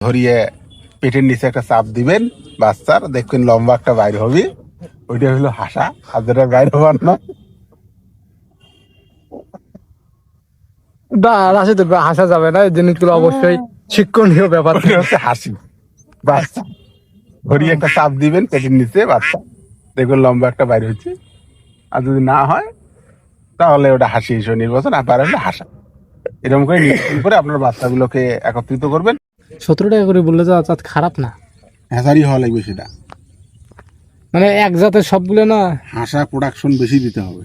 ধরিয়ে পেটের নিচে একটা চাপ দিবেন বাচ্চার দেখবেন লম্বা একটা বাইর হবে। ওইটা হলো হাসা আর যেটা বাইর হবার না। না রাশিদুল ভাই হাসা যাবে না এই জিনিসগুলো অবশ্যই শিক্ষণীয় ব্যাপার। হচ্ছে হাসি বাচ্চা ধরিয়ে একটা চাপ দিবেন পেটের নিচে বাচ্চা দেখবেন লম্বা একটা বাইর হচ্ছে আর যদি না হয় তাহলে ওটা হাসি হিসেবে নির্বাচন আর পারে হাসা। এরকম করে নির্বাচন করে আপনার বাচ্চাগুলোকে একত্রিত করবেন। সতেরো টাকা করে বললে তো তাত খারাপ না। হ্যাঁসারি হওয়া লাগবে সেটা। মানে এক জাতের সবগুলো না হাসা প্রোডাকশন বেশি দিতে হবে।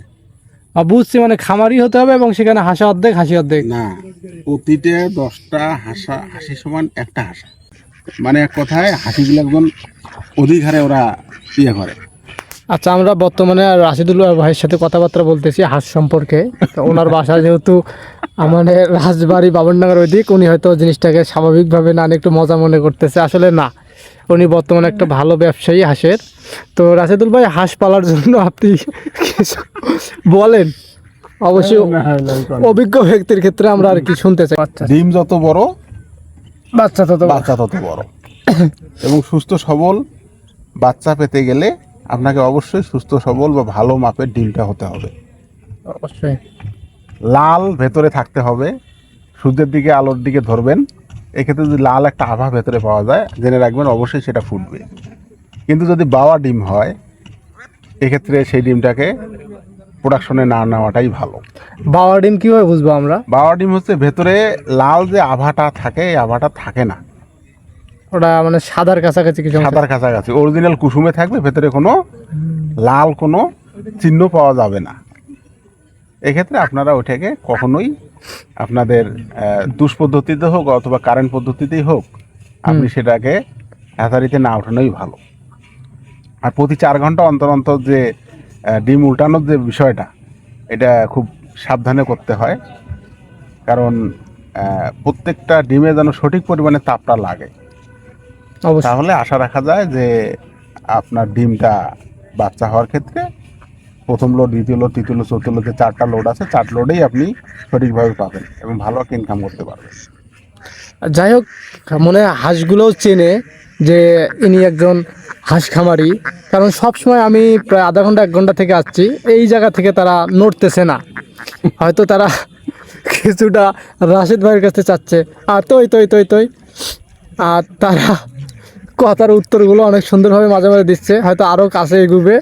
বুঝছি মানে খামারি হতে হবে এবং সেখানে হাসা অর্ধেক হাসি অর্ধেক। না প্রতিটা দশটা হাসা হাসি সমান একটা হাসা। মানে এক কথায় হাসিগুলো একদম অধিক হারে ওরা ইয়ে করে। আচ্ছা আমরা বর্তমানে রাশিদুল ভাইয়ের সাথে কথাবার্তা বলতেছি হাঁস সম্পর্কে। ওনার বাসা যেহেতু আমাদের রাজবাড়ি বাবনডাঙ্গার ওই দিক উনি হয়তো জিনিসটাকে স্বাভাবিকভাবে না একটু মজা মনে করতেছে। আসলে না উনি বর্তমানে একটা ভালো ব্যবসায়ী হাঁসের। তো রাশিদুল ভাই হাঁস পালার জন্য আপনি কিছু বলেন? অবশ্যই অভিজ্ঞ ব্যক্তির ক্ষেত্রে আমরা আর কি শুনতে চাই। আচ্ছা ডিম যত বড় বাচ্চা তো তো বাচ্চা তত বড়। এবং সুস্থ সবল বাচ্চা পেতে গেলে আপনাকে অবশ্যই সুস্থ সবল বা ভালো মাপের ডিমটা হতে হবে। অবশ্যই। লাল ভেতরে থাকতে হবে সূর্যের দিকে আলোর দিকে ধরবেন। এক্ষেত্রে যদি লাল একটা আভা ভেতরে পাওয়া যায় জেনে রাখবেন অবশ্যই সেটা ফুটবে। কিন্তু যদি বাওয়া ডিম হয় এক্ষেত্রে সেই ডিমটাকে প্রোডাকশনে না নেওয়াটাই ভালো। বাওয়া ডিম কীভাবে বুঝব আমরা? বাওয়া ডিম হচ্ছে ভেতরে লাল যে আভাটা থাকে এই আভাটা থাকে না। ওটা মানে সাদার কাছাকাছি কিছু সাদার কাছাকাছি। অরিজিনাল কুসুমে থাকবে ভেতরে কোনো লাল কোনো চিহ্ন পাওয়া যাবে না। এক্ষেত্রে আপনারা ওইটাকে কখনোই আপনাদের দুষ্পদ্ধতিতে হোক অথবা কারেন্ট পদ্ধতিতেই হোক আপনি সেটাকে হ্যাচারিতে না ওঠানোই ভালো। আর প্রতি চার ঘণ্টা অন্তর অন্তর যে ডিম উল্টানোর যে বিষয়টা এটা খুব সাবধানে করতে হয়। কারণ প্রত্যেকটা ডিমে যেন সঠিক পরিমাণে তাপটা লাগে। তাহলে আশা রাখা যায় যে আপনার ডিমটা বাচ্চা হওয়ার ক্ষেত্রে প্রথম লোড দ্বিতীয় লোড তৃতীয় লোড চতুর্থ লোড যে চারটা লোড আছে চার লোডেই আপনি সঠিকভাবে পাবেন এবং ভালো একটা ইনকাম করতে পারবেন। যাই হোক মনে হয় হাঁসগুলোও চেনে যে ইনি একজন হাঁস খামারি। কারণ সব সময় আমি প্রায় আধা ঘণ্টা এক ঘণ্টা থেকে আসছি এই জায়গা থেকে তারা নড়তেছে না। হয়তো তারা কিছুটা রাশেদ ভাইয়ের কাছে চাচ্ছে। আর তৈ তৈ তৈ তৈ আর তারা কথার উত্তরগুলো অনেক সুন্দরভাবে মাঝে মাঝে দিচ্ছে। হয়তো আরও কাছে এগুবে।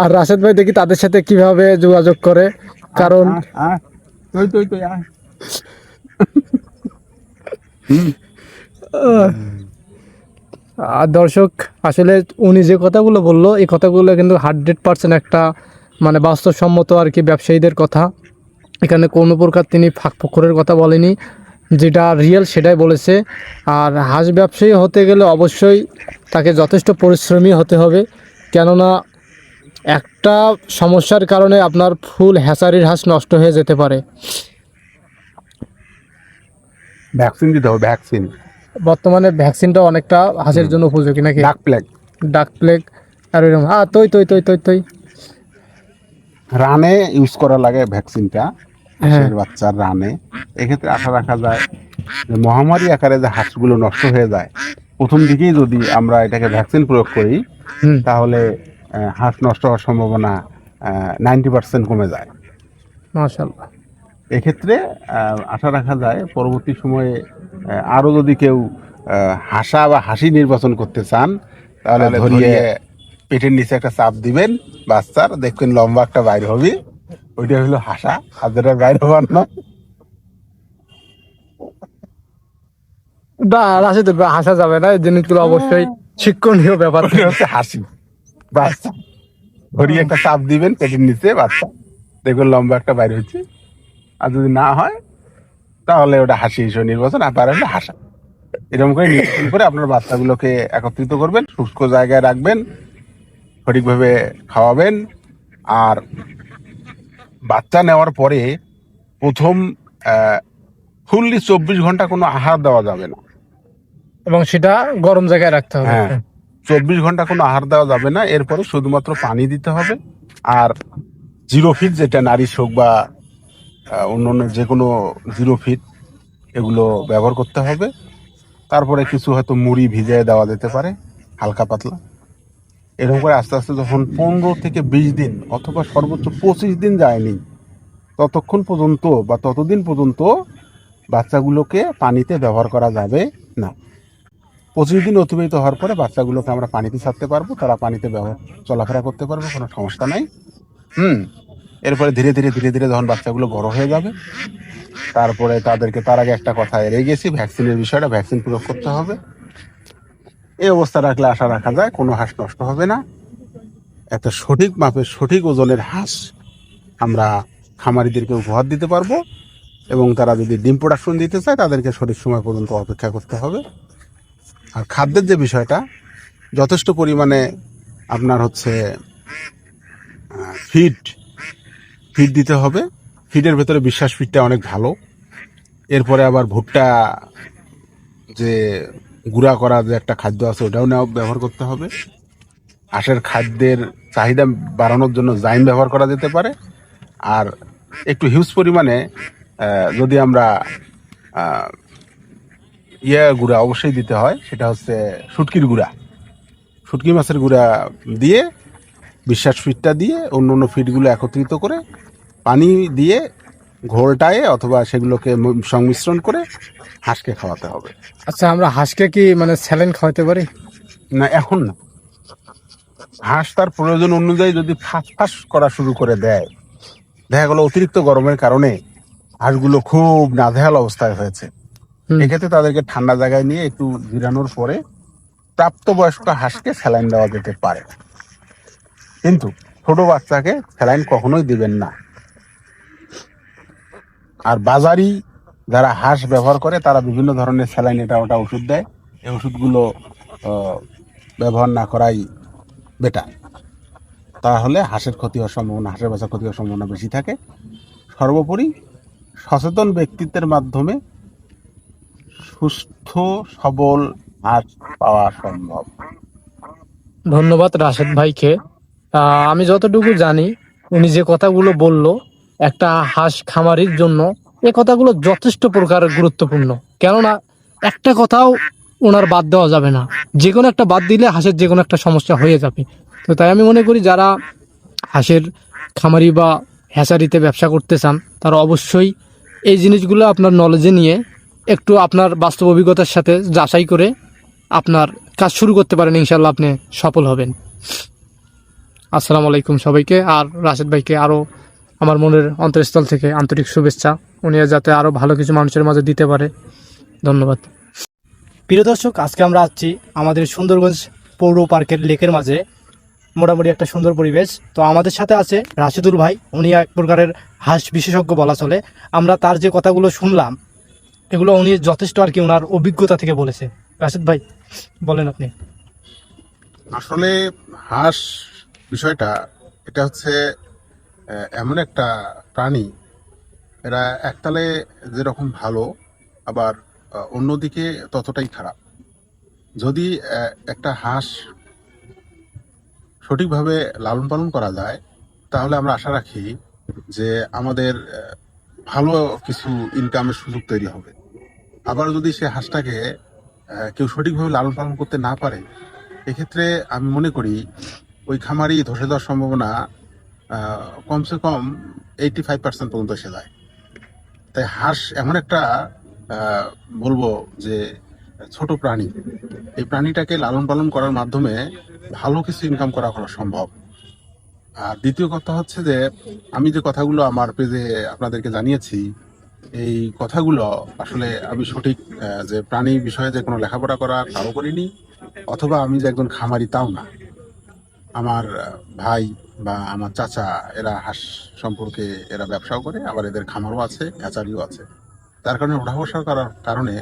আর রাশেদ ভাই দেখি তাদের সাথে কীভাবে যোগাযোগ করে। কারণ আর দর্শক আসলে উনি যে কথাগুলো বলল এই কথাগুলো কিন্তু হান্ড্রেড পার্সেন্ট একটা মানে বাস্তবসম্মত আর কি ব্যবসায়ীদের কথা। এখানে কোনো প্রকার তিনি ফাঁক ফকরের কথা বলেনি। যেটা রিয়েল সেটাই বলেছে। আর হাঁস ব্যবসায়ী হতে গেলে অবশ্যই তাকে যথেষ্ট পরিশ্রমী হতে হবে। কেননা একটা সমস্যার কারণে আপনার ফুল হ্যাচারির হাঁস নষ্ট হয়ে যেতে পারে। ভ্যাকসিন দিতে হবে ভ্যাকসিন বর্তমানে ভ্যাকসিনটা অনেকটা হাঁসের জন্য উপযোগী নাকি? ডাক প্লেগ ডাক প্লেগ আর এরকম। হ্যাঁ তৈ তৈ তৈ তৈ তৈ। রানে ইউজ করা লাগে ভ্যাকসিনটা হ্যাঁ। বাচ্চার রানে। এক্ষেত্রে আশা রাখা যায় যে মহামারী আকারে যে হাঁসগুলো নষ্ট হয়ে যায় প্রথম দিকেই যদি আমরা এটাকে ভ্যাকসিন প্রয়োগ করি তাহলে হাঁস নষ্ট হওয়ার সম্ভাবনা নাইনটি পার্সেন্ট কমে যায়। মাশাল্লাহ এক্ষেত্রে আশা রাখা যায় পরবর্তী সময়ে আহ, আরও যদি কেউ হাসা বা হাসি নির্বাচন করতে চান তাহলে ধরিয়ে পেটের নিচে একটা চাপ দিবেন বাচ্চার দেখবেন লম্বা একটা বাইর হবে ওইটা হলো হাসা যেটা বাইর হবার না না রাশিদুল ভাই হাসা যাবে না এই জিনিসগুলো অবশ্যই শিক্ষণীয় ব্যাপার। হচ্ছে হাসি। বাচ্চা। ধরিয়ে একটা চাপ দিবেন পেটের নিচে বাচ্চা। দেখবেন লম্বা একটা বাইর হচ্ছে আর যদি না হয় তাহলে ওটা হাসি হিসেবে নির্বাচন আর পারে হাসা। এরকম করে নির্বাচন করে আপনার বাচ্চাগুলোকে একত্রিত করবেন শুষ্ক জায়গায় রাখবেন সঠিকভাবে খাওয়াবেন। আর বাচ্চা নেওয়ার পরে প্রথম ফুললি চব্বিশ ঘণ্টা কোনো আহার দেওয়া যাবে না। এবং সেটা গরম জায়গায় রাখতে হবে। হ্যাঁ। চব্বিশ ঘণ্টা কোনো আহার দেওয়া যাবে না। এরপরে শুধুমাত্র পানি দিতে হবে। আর জিরো ফিট যেটা নারী হোক বা অন্য অন্য যে কোনো জিরো ফিট এগুলো ব্যবহার করতে হবে। তারপরে কিছু হয়তো মুড়ি ভিজিয়ে দেওয়া যেতে পারে হালকা পাতলা। এরকম করে আস্তে আস্তে যখন পনেরো থেকে বিশ দিন অথবা সর্বোচ্চ পঁচিশ দিন যায়নি ততক্ষণ পর্যন্ত বা ততদিন পর্যন্ত বাচ্চাগুলোকে পানিতে ব্যবহার করা যাবে না। পঁচিশ দিন অতিবাহিত হওয়ার পরে বাচ্চাগুলোকে আমরা পানিতে ছাড়তে পারব, তারা পানিতে চলাফেরা করতে পারবে, কোনো সমস্যা নাই। হুম, এরপরে ধীরে ধীরে ধীরে ধীরে যখন বাচ্চাগুলো বড় হয়ে যাবে, তারপরে তাদেরকে তার আগে একটা কথা এড়ে গেছি, ভ্যাকসিনের বিষয়টা, ভ্যাকসিন প্রয়োগ করতে হবে। এই অবস্থা রাখলে আশা রাখা যায়, কোনো হাঁস নষ্ট হবে না। এত সঠিক মাপের, সঠিক ওজনের হাঁস আমরা খামারিদেরকে উপহার দিতে পারব এবং তারা যদি ডিম প্রোডাকশন দিতে চায়, তাদেরকে সঠিক সময় পর্যন্ত অপেক্ষা করতে হবে। আর খাদ্যের যে বিষয়টা, যথেষ্ট পরিমাণে আপনার হচ্ছে ফিড ফিড দিতে হবে। ফিডের ভেতরে বিশ্বাস ফিডটা অনেক ভালো। এরপরে আবার ভুট্টা যে গুঁড়া করা যে একটা খাদ্য আছে, ওটাও নেওয়া, ব্যবহার করতে হবে। হাঁসের খাদ্যের চাহিদা বাড়ানোর জন্য জাইম ব্যবহার করা যেতে পারে। আর একটু হিউজ পরিমাণে যদি আমরা ইয়ে গুঁড়া অবশ্যই দিতে হয় সেটা হচ্ছে শুটকির গুঁড়া। শুটকি মাছের গুঁড়া দিয়ে বিশ্বাস ফিডটা দিয়ে অন্য অন্য ফিডগুলো একত্রিত করে পানি দিয়ে ঘোলটায় অথবা সেগুলোকে সংমিশ্রণ করে হাঁসকে খাওয়াতে হবে। আচ্ছা আমরা হাঁসকে কি মানে স্যালাইন খাওয়াতে পারি? না এখন না। হাঁস তার প্রয়োজন অনুযায়ী যদি ফাঁস ফাঁস করা শুরু করে দেয় দেখা গেলো অতিরিক্ত গরমের কারণে হাঁসগুলো খুব নাধেহাল অবস্থায় হয়েছে। এক্ষেত্রে তাদেরকে ঠান্ডা জায়গায় নিয়ে একটু জিরানোর পরে প্রাপ্তবয়স্ক হাঁসকে স্যালাইন দেওয়া যেতে পারে। কিন্তু ছোট বাচ্চাকে স্যালাইন কখনোই দিবেন না। আর বাজারি যারা হাঁস ব্যবহার করে, তারা বিভিন্ন ধরনের স্যালাইন এটা ওটা ওষুধ দেয়। এই ওষুধগুলো ব্যবহার না করাই বেটার তাহলে হাঁসের ক্ষতি হওয়ার সম্ভাবনা, হাঁসের বাচ্চার ক্ষতি হওয়ার সম্ভাবনা বেশি থাকে। সর্বোপরি সচেতন ব্যক্তিত্বের মাধ্যমে সুস্থ, সবল হাঁস পাওয়া সম্ভব। ধন্যবাদ রাশেদ ভাইকে। আমি যতটুকু জানি, উনি যে কথাগুলো বলল, একটা হাঁস খামারির জন্য এই কথাগুলো যথেষ্ট প্রকার গুরুত্বপূর্ণ। কেননা, একটা কথাও ওনার বাদ দেওয়া যাবে না। যে কোনো একটা বাদ দিলে হাঁসের যে কোনো একটা সমস্যা হয়ে যাবে। তো তাই আমি মনে করি, যারা হাঁসের খামারি বা হ্যাচারিতে ব্যবসা করতে চান, তারা অবশ্যই এই জিনিসগুলো আপনার নলেজে নিয়ে একটু আপনার বাস্তব অভিজ্ঞতার সাথে যাচাই করে আপনার কাজ শুরু করতে পারেন ইনশাল্লাহ আপনি সফল হবেন। আসসালামু আলাইকুম সবাইকে, আর রাশেদ ভাইকে আরও আমার মনের অন্তরস্থল থেকে আন্তরিক শুভেচ্ছা। উনি যাতে আরও ভালো কিছু মানুষের মাঝে দিতে পারে। ধন্যবাদ। প্রিয় দর্শক, আজকে আমরা আসছি আমাদের সুন্দরগঞ্জ পৌর পার্কের লেকের মাঝে। মোটামুটি একটা সুন্দর পরিবেশ। তো আমাদের সাথে আছে রাশিদুল ভাই। উনি এক প্রকারের হাঁস বিশেষজ্ঞ বলা চলে। আমরা তার যে কথাগুলো শুনলাম এগুলো উনি যথেষ্ট আর কি ওনার অভিজ্ঞতা থেকে বলেছে। রাশেদ ভাই, বলেন আপনি। আসলে হাঁস বিষয়টা, এটা হচ্ছে এমন একটা প্রাণী, এরা একতালে যেরকম ভালো, আবার অন্যদিকে ততটাই খারাপ। যদি একটা হাঁস সঠিকভাবে লালন পালন করা যায়, তাহলে আমরা আশা রাখি যে আমাদের ভালো কিছু ইনকামের সুযোগ তৈরি হবে। আবার যদি সে হাঁসটাকে কেউ সঠিকভাবে লালন পালন করতে না পারে, এক্ষেত্রে আমি মনে করি ওই খামারই ধসে দেওয়ার সম্ভাবনা কমসে কম এইটি ফাইভ পার্সেন্ট পর্যন্ত এসে যায়। তাই হাঁস এমন একটা বলব যে ছোট প্রাণী। এই প্রাণীটাকে লালন পালন করার মাধ্যমে ভালো কিছু ইনকাম করা করা সম্ভব। আর দ্বিতীয় কথা হচ্ছে যে, আমি যে কথাগুলো আমার পেজে আপনাদেরকে জানিয়েছি এই কথাগুলো আসলে আমি সঠিক যে প্রাণী বিষয়ে যে কোনো লেখাপড়া করা তাও করিনি, অথবা আমি যে একজন খামারি তাও না। আমার ভাই বা আমার চাচা, এরা হাঁস সম্পর্কে এরা ব্যবসাও করে, আবার এদের খামারও আছে, হ্যাচারিও আছে। তার কারণে ওঠা বসা করার কারণে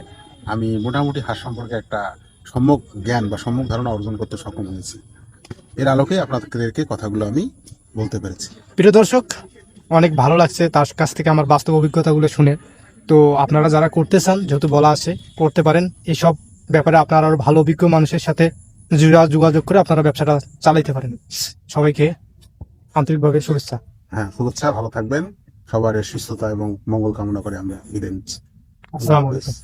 আমি মোটামুটি হাঁস সম্পর্কে একটা সম্যক জ্ঞান বা সম্যক ধারণা অর্জন করতে সক্ষম হয়েছি। এর আলোকে আপনাদেরকে কথাগুলো আমি বলতে পেরেছি। প্রিয় দর্শক অনেক ভালো লাগছে তার কাছ থেকে আমার বাস্তব অভিজ্ঞতাগুলো শুনে। তো আপনারা যারা করতে চান যেহেতু বলা আছে করতে পারেন। এসব ব্যাপারে আপনারা আরও ভালো অভিজ্ঞ মানুষের সাথে যোগা- যোগাযোগ করে আপনারা ব্যবসাটা চালাইতে পারেন। সবাইকে আন্তরিকভাবে শুভেচ্ছা। হ্যাঁ শুভেচ্ছা ভালো থাকবেন। সবার সুস্থতা এবং মঙ্গল কামনা করে আমরা বিদায় নিচ্ছি আসসালামু আলাইকুম।